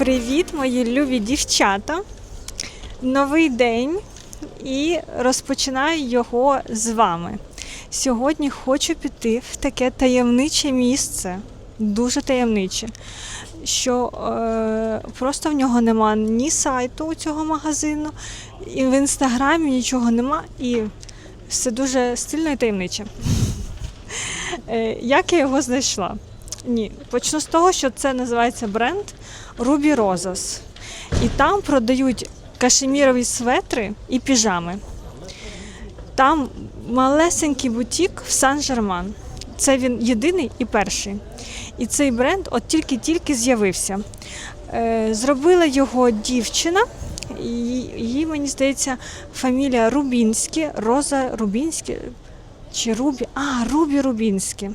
Привіт, мої любі дівчата! Новий день і розпочинаю його з вами. Сьогодні хочу піти в таке таємниче місце, дуже таємниче, що е, просто в нього нема ні сайту у цього магазину, і в інстаграмі нічого нема, і все дуже стильно і таємниче. Е, Як я його знайшла? Ні, почну з того, що це називається бренд Ruby Rosas. І там продають кашемірові светри і піжами. Там малесенький бутік в Сан-Жерман. Це він єдиний і перший. І цей бренд от тільки-тільки з'явився. Е, Зробила його дівчина. Її, мені здається, фамілія Рубінські, Роза Рубінські чи Рубі. А, Рубі Рубінські.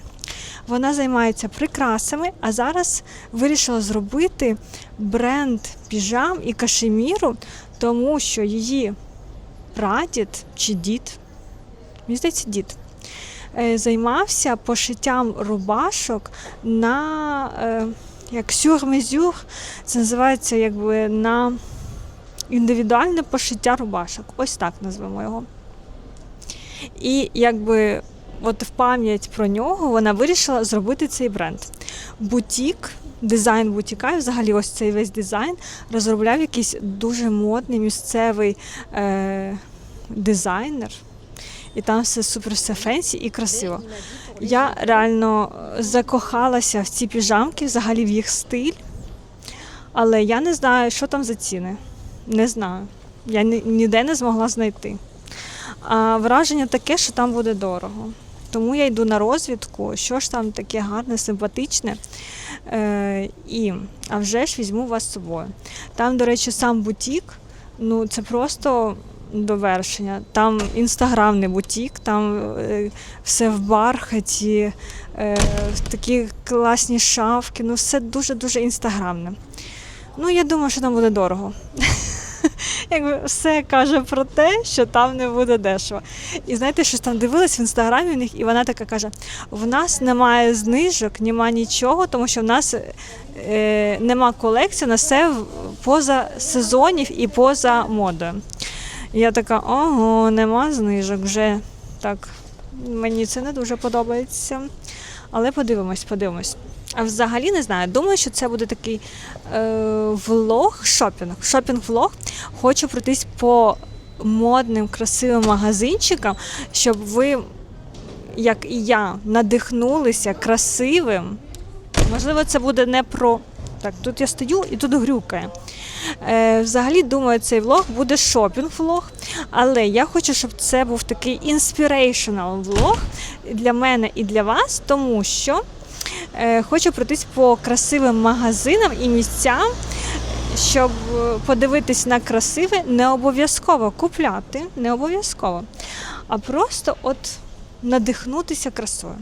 Вона займається прикрасами, а зараз вирішила зробити бренд піжам і кашеміру, тому що її прадід чи дід, мені здається, дід, е, займався пошиттям рубашок на е, як сюрмезюр, це називається якби на індивідуальне пошиття рубашок. Ось так назвемо його. І якби от в пам'ять про нього вона вирішила зробити цей бренд. Бутік, дизайн бутіка, і взагалі ось цей весь дизайн розробляв якийсь дуже модний місцевий е, дизайнер. І там все супер все фенсі і красиво. Я реально закохалася в ці піжамки, взагалі в їх стиль. Але я не знаю, що там за ціни. Не знаю. Я ніде не змогла знайти. А враження таке, що там буде дорого. Тому я йду на розвідку, що ж там таке гарне, симпатичне. Е, і, а вже ж візьму вас з собою. Там, до речі, сам бутік, ну це просто довершення. Там інстаграмний бутік, там е, все в бархаті, е, такі класні шафки, ну все дуже-дуже інстаграмне. Ну, я думаю, що там буде дорого. Якби все каже про те, що там не буде дешево. І знаєте, що там дивилась в інстаграмі у них, і вона така каже: в нас немає знижок, немає нічого, тому що в нас е, нема колекції, на все поза сезонів і поза модою. І я така, ого, нема знижок вже так. Мені це не дуже подобається. Але подивимось, подивимось. А взагалі не знаю. Думаю, що це буде такий е, влог, шопінг. Шопінг-влог. Хочу пройтись по модним, красивим магазинчикам, щоб ви, як і я, надихнулися красивим. Можливо, це буде не про. Так, тут я стою і тут грюкає. Е, взагалі, думаю, цей влог буде шопінг-влог, але я хочу, щоб це був такий inspirational влог для мене і для вас, тому що хочу пройтись по красивим магазинам і місцям, щоб е, подивитись на красиве, не обов'язково купляти, не обов'язково, а просто от надихнутися красою.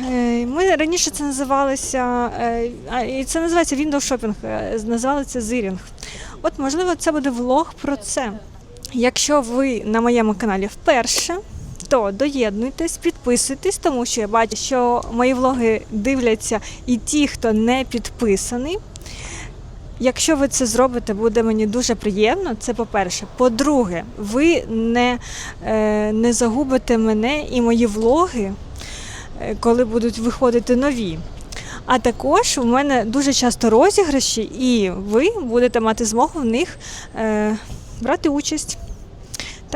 Е, Ми раніше це називалося, е, і це називається Windows Shopping, е, називали це Зирінг. От, можливо, це буде влог про це. Якщо ви на моєму каналі вперше, то доєднуйтесь, підписуйтесь, тому що я бачу, що мої влоги дивляться і ті, хто не підписаний. Якщо ви це зробите, буде мені дуже приємно. Це по-перше. По-друге, ви не, е, не загубите мене і мої влоги, е, коли будуть виходити нові. А також у мене дуже часто розіграші, і ви будете мати змогу в них е, брати участь.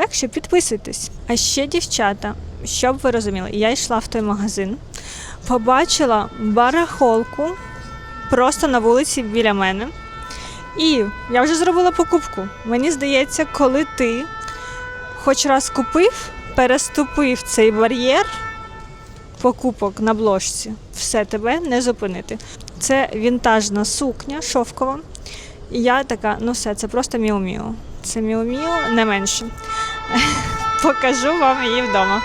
Так що підписуйтесь. А ще, дівчата, щоб ви розуміли, я йшла в той магазин, побачила барахолку просто на вулиці біля мене. І я вже зробила покупку. Мені здається, коли ти хоч раз купив, переступив цей бар'єр покупок на бложці, все тебе не зупинити. Це вінтажна сукня шовкова. І я така, ну все, це просто міу-міу. Це міу-міу, не менше. Покажу вам її вдома.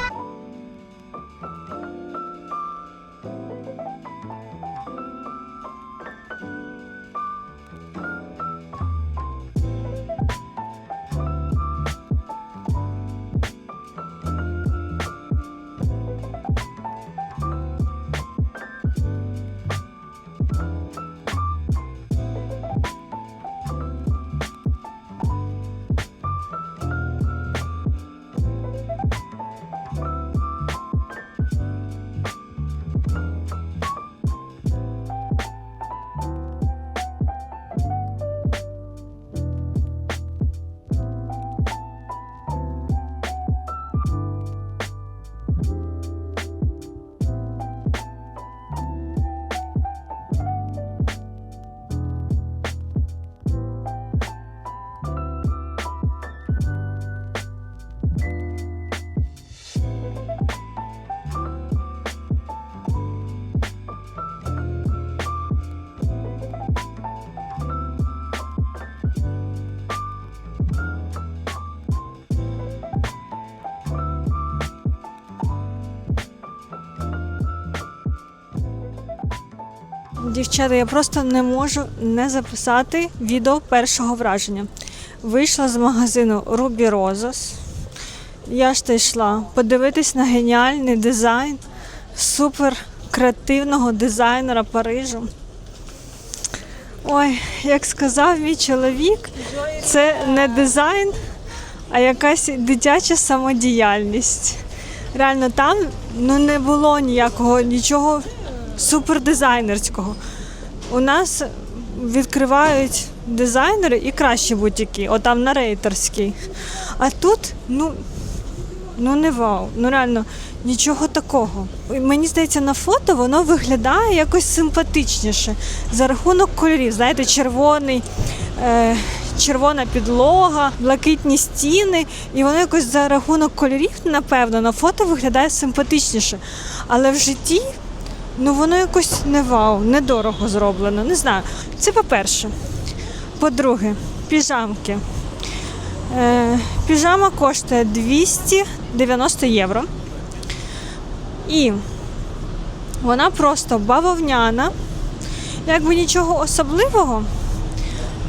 Дівчата, я просто не можу не записати відео першого враження. Вийшла з магазину Ruby Roses. Я ж та йшла подивитись на геніальний дизайн супер креативного дизайнера Парижу. Ой, як сказав мій чоловік, це не дизайн, а якась дитяча самодіяльність. Реально, там ну, не було ніякого нічого супердизайнерського. У нас відкривають дизайнери і кращі бутіки, отам на рейтерській. А тут, ну, ну не вау. Ну реально нічого такого. Мені здається, на фото воно виглядає якось симпатичніше за рахунок кольорів. Знаєте, червоний. Е- Червона підлога, блакитні стіни, і воно якось за рахунок кольорів, напевно, на фото виглядає симпатичніше. Але в житті ну воно якось не вау, недорого зроблено. Не знаю. Це по-перше. По-друге, піжамки. Е, піжама коштує 290 євро. І вона просто бавовняна, якби нічого особливого,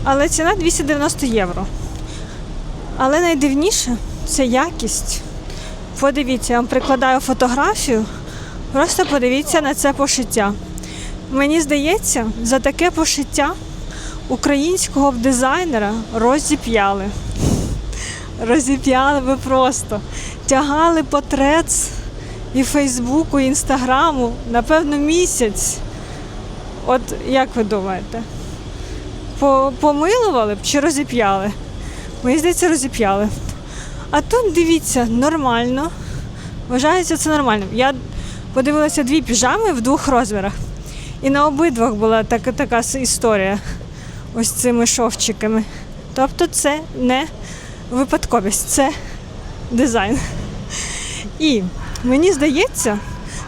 але ціна 290 євро. Але найдивніше це якість. Подивіться, я вам прикладаю фотографію. Просто подивіться на це пошиття. Мені здається, за таке пошиття українського б дизайнера розіп'яли. Розіп'яли би просто. Тягали по трец і Фейсбуку, і Інстаграму, напевно, місяць. От як ви думаєте? Помилували б чи розіп'яли? Мені здається, розіп'яли. А тут дивіться, нормально. Вважається це нормальним. Я подивилася дві піжами в двох розмірах. І на обидвох була така, така історія ось цими шовчиками. Тобто це не випадковість, це дизайн. І мені здається,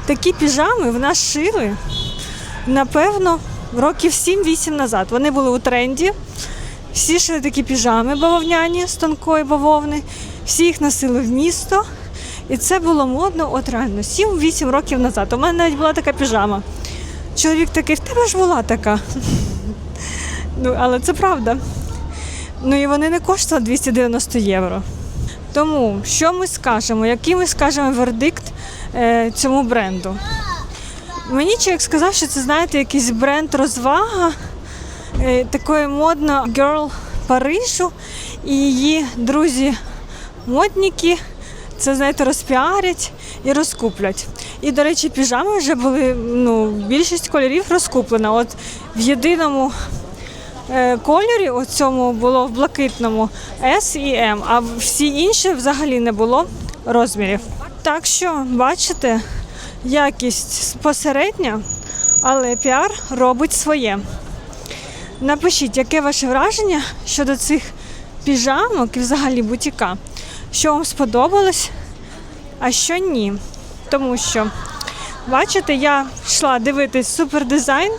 такі піжами в нас шили, напевно, років 7-8 назад. Вони були у тренді. Всі шили такі піжами бавовняні з тонкої бавовни, всі їх носили в місто. І це було модно от реально 7-8 років назад. У мене навіть була така піжама. Чоловік такий, в тебе ж була така. Ну, але це правда. Ну і вони не коштували 290 євро. Тому що ми скажемо, який ми скажемо вердикт е, цьому бренду? Мені чоловік сказав, що це, знаєте, якийсь бренд розвага е, такої модно герл Парижу і її друзі модники це, знаєте, розпіарять і розкуплять. І, до речі, піжами вже були, ну, більшість кольорів розкуплена. От в єдиному е, кольорі, у цьому було в блакитному S і M, а всі інші взагалі не було розмірів. Так що, бачите, якість посередня, але піар робить своє. Напишіть, яке ваше враження щодо цих піжамок і взагалі бутіка. Що вам сподобалось, а що ні. Тому що, бачите, я йшла дивитись супердизайн,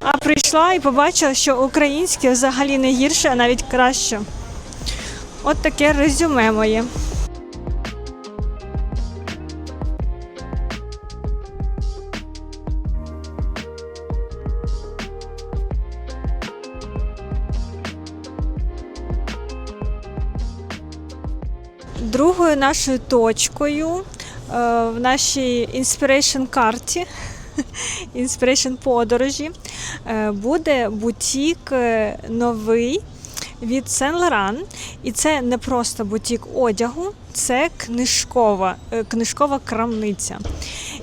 а прийшла і побачила, що українське взагалі не гірше, а навіть краще. От таке резюме моє. Другою нашою точкою е, в нашій інспірейшн карті, інспірейшн подорожі е, буде бутік е, новий від Сен Лоран. І це не просто бутік одягу, це книжкова, книжкова крамниця.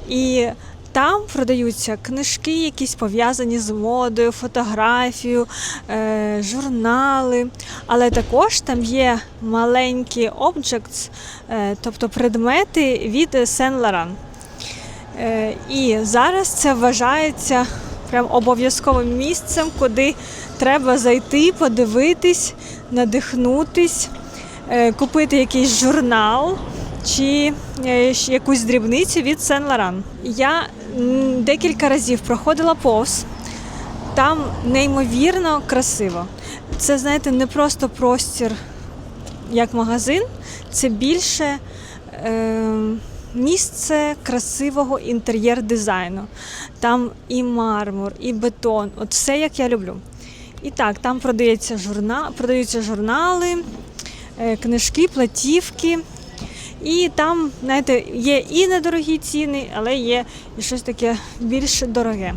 І там продаються книжки, якісь пов'язані з модою, фотографією, е, журнали. Але також там є маленькі objects, е, тобто предмети від Сен Лоран. І зараз це вважається прям обов'язковим місцем, куди треба зайти, подивитись, надихнутись, е, купити якийсь журнал чи е, якусь дрібницю від Сен Лоран. Я декілька разів проходила повз. Там неймовірно красиво. Це, знаєте, не просто простір як магазин, це більше е, місце красивого інтер'єр-дизайну. Там і мармур, і бетон, от все як я люблю. І так, там продається журна... продаються журнали, е, книжки, платівки. І там, знаєте, є і недорогі ціни, але є і щось таке більш дороге.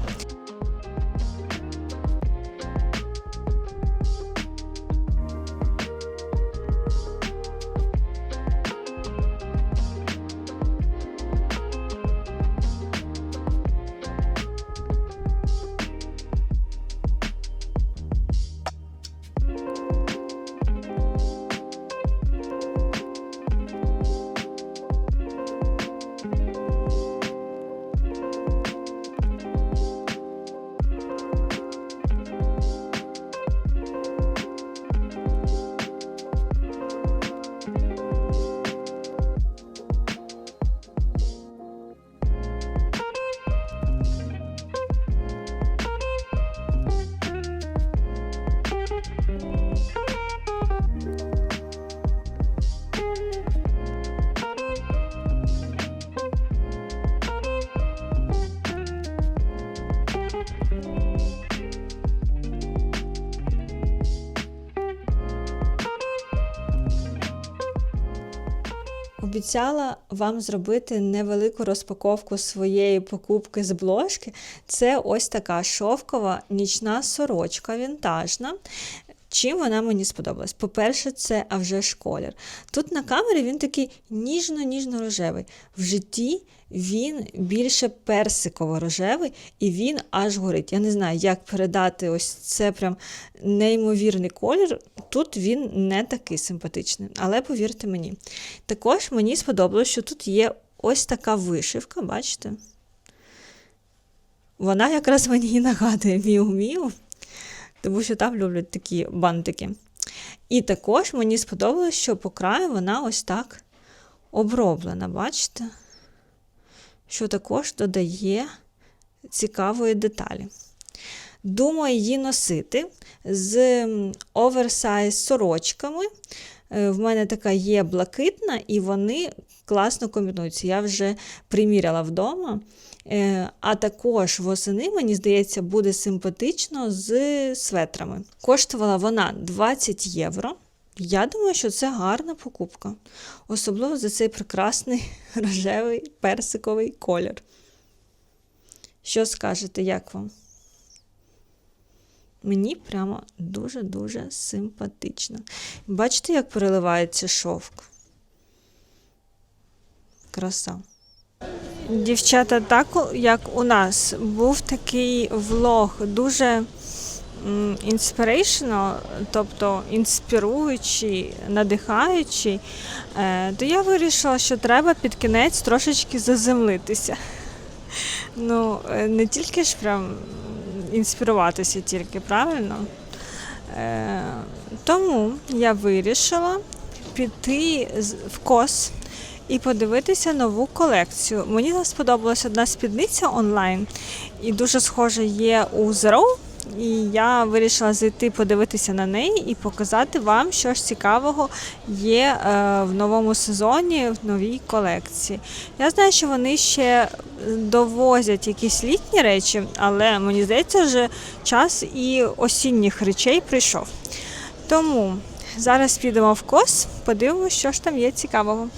Обіцяла вам зробити невелику розпаковку своєї покупки з бложки. Це ось така шовкова нічна сорочка вінтажна. Чим вона мені сподобалась? По-перше, це а вже ж колір. Тут на камері він такий ніжно-ніжно-рожевий. В житті він більше персиково-рожевий і він аж горить. Я не знаю, як передати ось це прям неймовірний колір. Тут він не такий симпатичний, але повірте мені. Також мені сподобалось, що тут є ось така вишивка, бачите? Вона якраз мені нагадує Міу-Міу тому що там люблять такі бантики. І також мені сподобалось, що по краю вона ось так оброблена, бачите? Що також додає цікавої деталі. Думаю її носити з оверсайз сорочками. Е, В мене така є блакитна, і вони класно комбінуються. Я вже приміряла вдома. Е, А також восени, мені здається, буде симпатично з светрами. Коштувала вона 20 євро. Я думаю, що це гарна покупка. Особливо за цей прекрасний рожевий персиковий колір. Що скажете, як вам? Мені прямо дуже-дуже симпатично. Бачите, як переливається шовк? Краса. Дівчата, так як у нас був такий влог дуже інспірейшнл, тобто інспіруючий, надихаючий, е, то я вирішила, що треба під кінець трошечки заземлитися. Ну, е, не тільки ж прям інспіруватися тільки, правильно? Е, Тому я вирішила піти в кос і подивитися нову колекцію. Мені сподобалася одна спідниця онлайн, і дуже схожа є у Zero. І я вирішила зайти подивитися на неї і показати вам, що ж цікавого є е, в новому сезоні, в новій колекції. Я знаю, що вони ще довозять якісь літні речі, але мені здається, вже час і осінніх речей прийшов. Тому зараз підемо в кос, подивимося, що ж там є цікавого.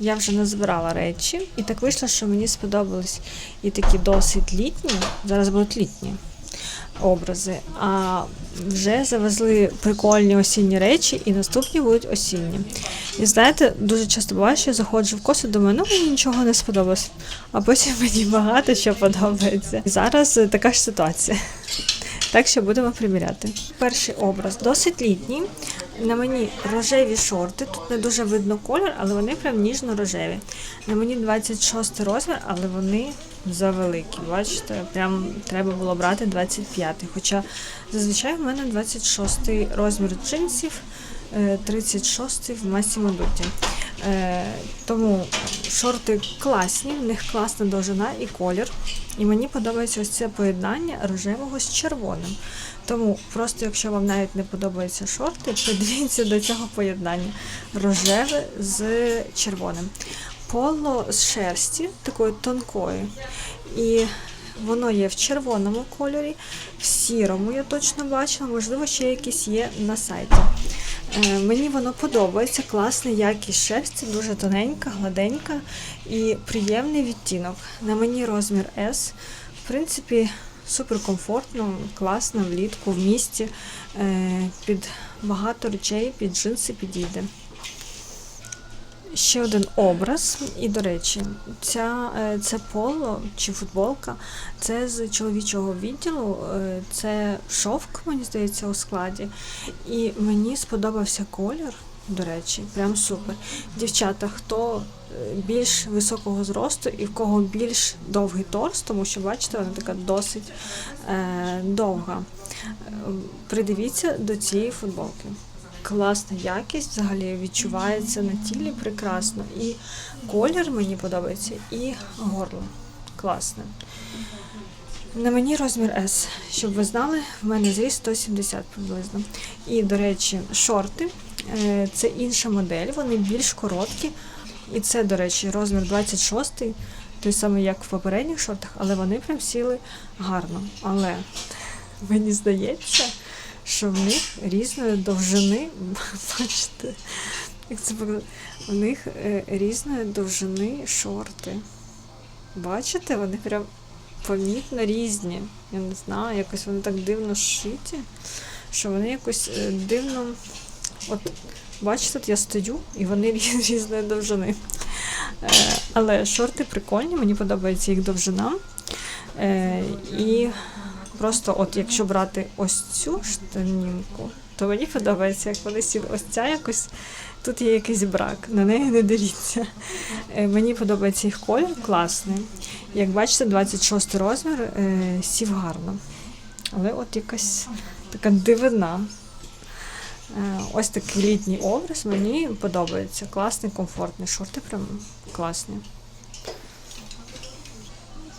Я вже назбирала речі, і так вийшло, що мені сподобались і такі досить літні, зараз будуть літні образи, а вже завезли прикольні осінні речі, і наступні будуть осінні. І знаєте, дуже часто буває, що я заходжу в косу, думаю, ну мені нічого не сподобалось, а потім мені багато що подобається. І зараз така ж ситуація. Так що будемо приміряти. Перший образ досить літній. На мені рожеві шорти. Тут не дуже видно колір, але вони прям ніжно-рожеві. На мені 26 розмір, але вони завеликі. Бачите, прям треба було брати 25 Хоча зазвичай в мене 26 розмір джинсів, 36 в масі Dutti. Е, тому шорти класні, в них класна довжина і колір. І мені подобається ось це поєднання рожевого з червоним. Тому просто, якщо вам навіть не подобаються шорти, придивіться до цього поєднання рожеве з червоним. поло з шерсті, такої тонкої. І воно є в червоному кольорі, в сірому я точно бачила, можливо, ще якісь є на сайті. Е, Мені воно подобається, класна якість шерсті, дуже тоненька, гладенька і приємний відтінок. На мені розмір S. В принципі, суперкомфортно, класно влітку в місті. Е, Під багато речей, під джинси підійде. Ще один образ. І, до речі, ця, е, це поло чи футболка, це з чоловічого відділу, е, це шовк, мені здається, у складі. І мені сподобався колір, до речі, прям супер. Дівчата, хто е, більш високого зросту і в кого більш довгий торс, тому що, бачите, вона така досить е, довга. Придивіться до цієї футболки класна якість, взагалі відчувається на тілі прекрасно. І колір мені подобається, і горло класне. На мені розмір S, щоб ви знали, в мене зріст 170 приблизно. І, до речі, шорти е, це інша модель, вони більш короткі. І це, до речі, розмір 26, той самий, як в попередніх шортах, але вони прям сіли гарно. Але мені здається, що в них різної довжини, бачите, як це? У них е, різної довжини шорти. Бачите, вони прям помітно різні. Я не знаю, якось вони так дивно шиті, що вони якось е, дивно. От, бачите, от я стою і вони різної довжини. Е, але шорти прикольні, мені подобається їх довжина. І Просто, от якщо брати ось цю штанінку, то мені подобається, як вони сіли. Ось ця якось тут є якийсь брак, на неї не дивіться. Е, Мені подобається їх колір, класний. Як бачите, 26 розмір е, сів гарно. Але от якась така дивина. Е, Ось такий літній образ мені подобається. Класний, комфортний. Шорти прям класні.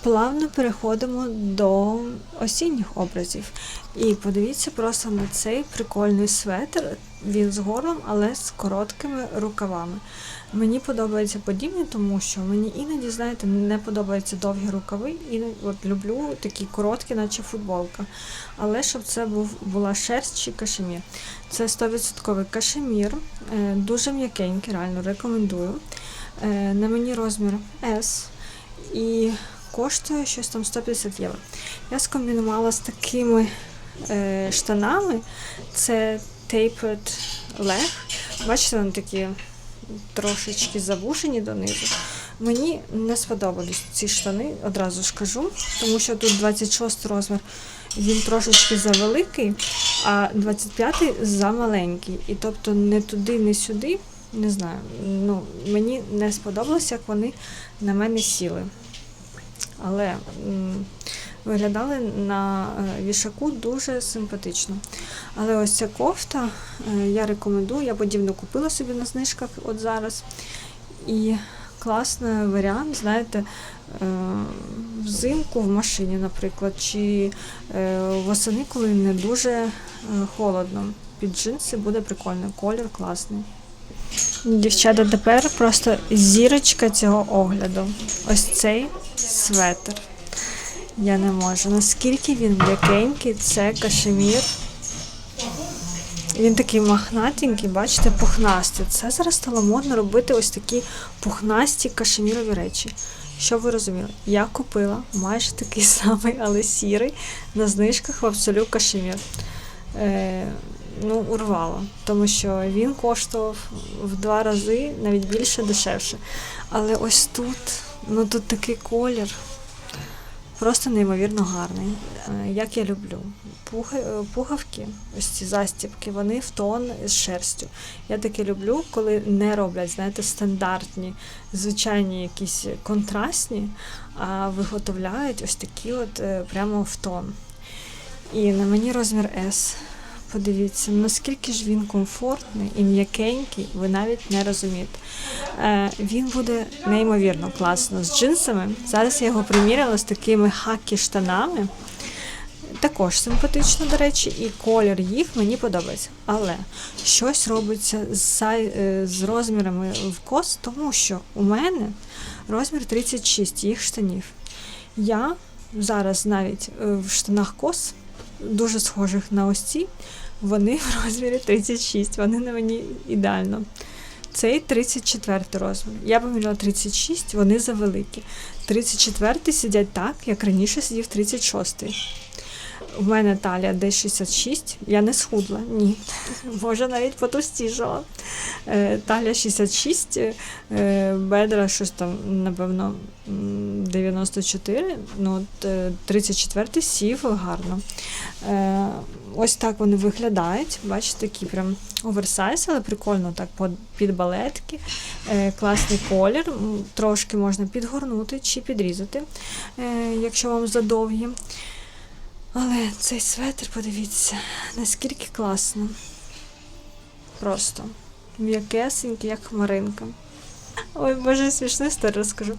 Плавно переходимо до осінніх образів. І подивіться просто на цей прикольний светр. Він з горлом, але з короткими рукавами. Мені подобається подібні, тому що мені іноді, знаєте, не подобаються довгі рукави, і от люблю такі короткі, наче футболка. Але щоб це був, була шерсть чи кашемір. Це 100% кашемір, е, дуже м'якенький, реально рекомендую. Е, На мені розмір S. І коштує щось там 150 євро. Я скомбінувала з такими е, штанами. Це tapered leg. Бачите, вони такі трошечки завушені донизу. Мені не сподобались ці штани, одразу ж кажу, тому що тут 26 розмір, він трошечки завеликий, а 25 замаленький. І тобто не туди, не сюди. Не знаю, ну мені не сподобалося, як вони на мене сіли але виглядали на е, вішаку дуже симпатично. Але ось ця кофта е, я рекомендую, я подібно купила собі на знижках от зараз. І класний варіант, знаєте, е, взимку в машині, наприклад, чи восени, коли не дуже холодно. Під джинси буде прикольно, колір класний. Дівчата, тепер просто зірочка цього огляду. Ось цей светр. Я не можу. Наскільки він м'якенький, це кашемір. Він такий махнатенький, бачите, пухнастий. Це зараз стало модно робити ось такі пухнасті кашемірові речі. Щоб ви розуміли, я купила майже такий самий, але сірий, на знижках в абсолют кашемір. Е, ну, урвало, тому що він коштував в два рази, навіть більше дешевше. Але ось тут, ну тут такий колір. Просто неймовірно гарний, Е, як я люблю. Е, Пугавки, ось ці застібки, вони в тон з шерстю. Я таке люблю, коли не роблять, знаєте, стандартні, звичайні якісь контрастні, а виготовляють ось такі от е, прямо в тон. І на мені розмір S. Подивіться, наскільки ж він комфортний і м'якенький, ви навіть не розумієте. Е, він буде неймовірно класно з джинсами. Зараз я його приміряла з такими хакі штанами. також симпатично, до речі, і колір їх мені подобається. Але щось робиться з, е, з розмірами в кос, тому що у мене розмір 36 їх штанів. Я зараз навіть е, в штанах кос, дуже схожих на ось ці, вони в розмірі 36, вони на мені ідеально. Цей 34 розмір. Я поміряла 36, вони завеликі. 34 сидять так, як раніше сидів 36. У мене талія десь 66, я не схудла, ні. Може навіть потовстішала. Е, Талія 66, е, бедра щось там, напевно, 94, ну от е, 34 сів гарно. Ось так вони виглядають. Бачите, такі прям оверсайз, але прикольно так під балетки. Класний колір. Трошки можна підгорнути чи підрізати, якщо вам задовгі. Але цей светр, подивіться, наскільки класно. Просто м'якесенький, як хмаринка. Ой, боже, смішну історію розкажу.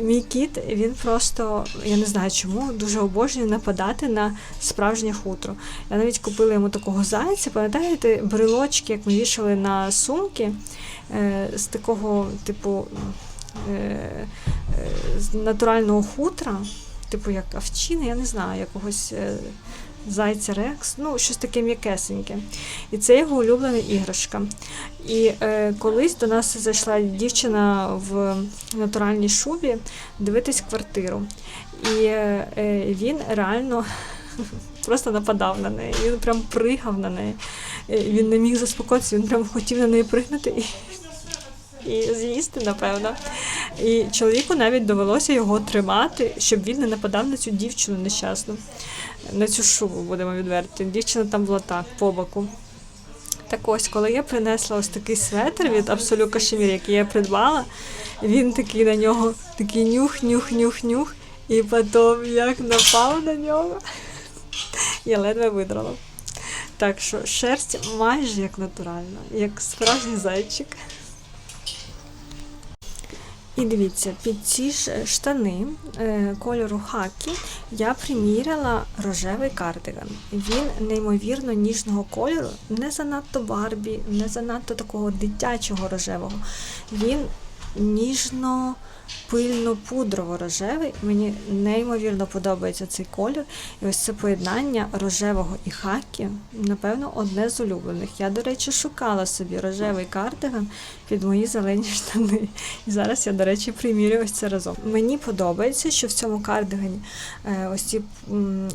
Мій кіт, він просто, я не знаю чому, дуже обожнює нападати на справжнє хутро. Я навіть купила йому такого зайця, пам'ятаєте, брелочки, як ми вішали на сумки е, з такого, типу, е, е, натурального хутра, типу як овчини, я не знаю, якогось е, зайця Рекс, ну, щось таке м'якесеньке. І це його улюблена іграшка. І е, колись до нас зайшла дівчина в натуральній шубі дивитись квартиру. І е, е, він реально просто нападав на неї. Він прям пригав на неї. Е, Він не міг заспокоїтися, він прям хотів на неї пригнути і, і з'їсти, напевно. І чоловіку навіть довелося його тримати, щоб він не нападав на цю дівчину нещасну. На цю шубу будемо відверти. Дівчина там була так, по боку. Так ось, коли я принесла ось такий светр від Absolute Кашемір, який я придбала, він такий на нього, такий нюх, нюх, нюх, нюх, і потім як напав на нього, я ледве видрала. Так що шерсть майже як натуральна, як справжній зайчик. І дивіться, під ці ж штани е, кольору хакі я приміряла рожевий кардиган. Він неймовірно ніжного кольору, не занадто барбі, не занадто такого дитячого рожевого. Він ніжно пильно пудрово рожевий. Мені неймовірно подобається цей колір. І ось це поєднання рожевого і хакі, напевно, одне з улюблених. Я, до речі, шукала собі рожевий кардиган під мої зелені штани. І зараз я, до речі, примірюю ось це разом. Мені подобається, що в цьому кардигані е, ось ці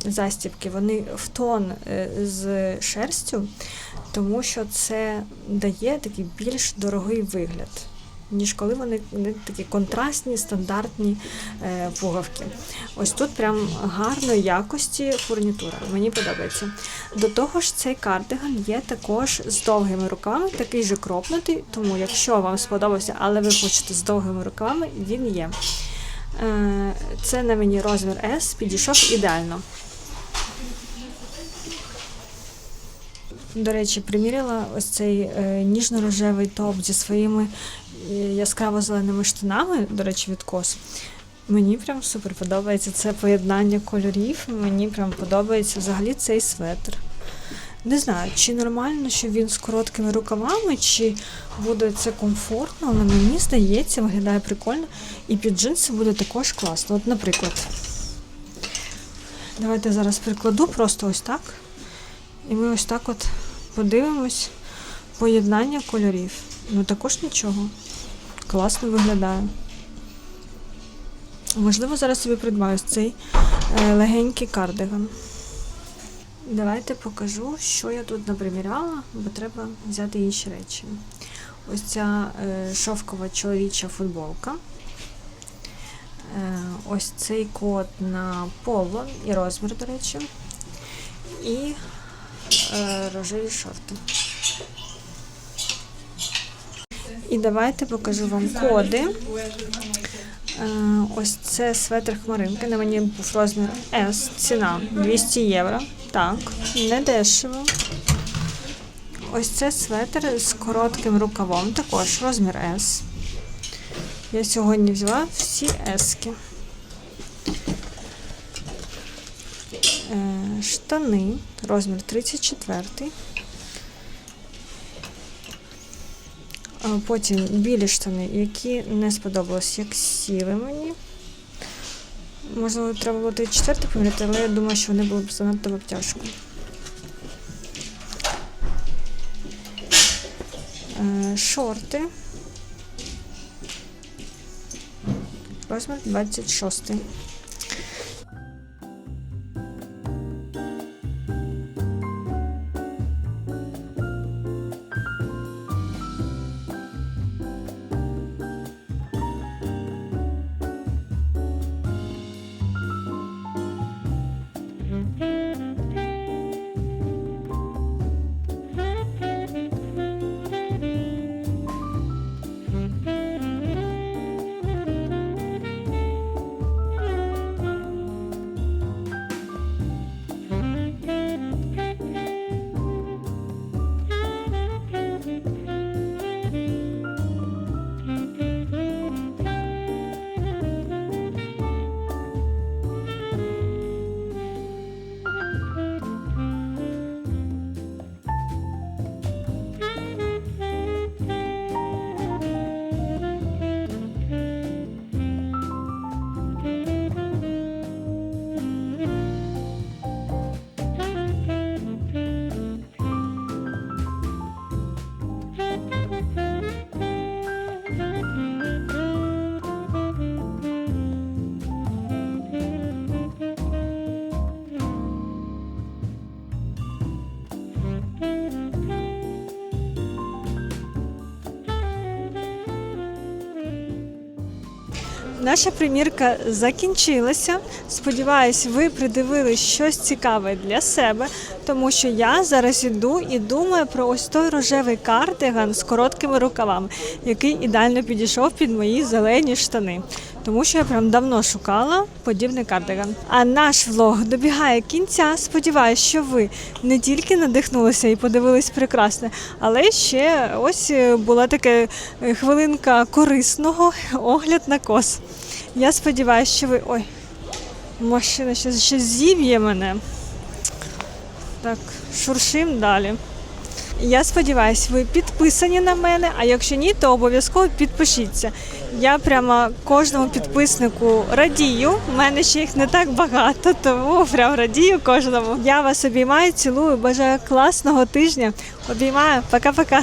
застібки, вони в тон е, з шерстю, тому що це дає такий більш дорогий вигляд. Ніж коли вони, такі контрастні, стандартні е, пугавки. Ось тут прям гарної якості фурнітура. Мені подобається. До того ж, цей кардиган є також з довгими рукавами, такий же кропнутий, тому якщо вам сподобався, але ви хочете з довгими рукавами, він є. Е, Це на мені розмір S, підійшов ідеально. До речі, приміряла ось цей е, ніжно-рожевий топ зі своїми яскраво-зеленими штанами, до речі, від кос. Мені прям супер подобається це поєднання кольорів. Мені прям подобається взагалі цей светр. Не знаю, чи нормально, що він з короткими рукавами, чи буде це комфортно, але мені здається, виглядає прикольно. І під джинси буде також класно. От, наприклад, давайте зараз прикладу просто ось так. І ми ось так от подивимось поєднання кольорів. Ну також нічого. Класно виглядає. Можливо, зараз собі придбаю цей е, легенький кардиган. Давайте покажу, що я тут наприміряла, бо треба взяти інші речі. Ось ця е, шовкова чоловіча футболка. Е, ось цей код на поло і розмір, до речі. І рожеві шорти. І давайте покажу вам коди. Е, ось це светр хмаринки. На мені був розмір S, ціна 200 євро. Так, не дешево. Ось це светр з коротким рукавом, також розмір S. Я сьогодні взяла всі. Е, Е, Штани, розмір 34. Потім білі штани, які не сподобалось, як сіли мені. Можливо, треба було 34 поміряти, але я думаю, що вони були б занадто в обтяжку. Е, Шорти. Розмір 26. Наша примірка закінчилася. Сподіваюсь, ви придивились щось цікаве для себе, тому що я зараз іду і думаю про ось той рожевий кардиган з короткими рукавами, який ідеально підійшов під мої зелені штани. Тому що я прям давно шукала подібний кардиган. А наш влог добігає кінця. Сподіваюсь, що ви не тільки надихнулися і подивились прекрасне, але ще ось е, була така е, хвилинка корисного огляд на кос. Я сподіваюся, що ви. Ой, машина ще, зіб'є мене. Так, шуршим далі. Я сподіваюся, ви підписані на мене, а якщо ні, то обов'язково підпишіться. Я прямо кожному підписнику радію. У мене ще їх не так багато, тому прям радію кожному. Я вас обіймаю, цілую, бажаю класного тижня. Обіймаю, пока-пока.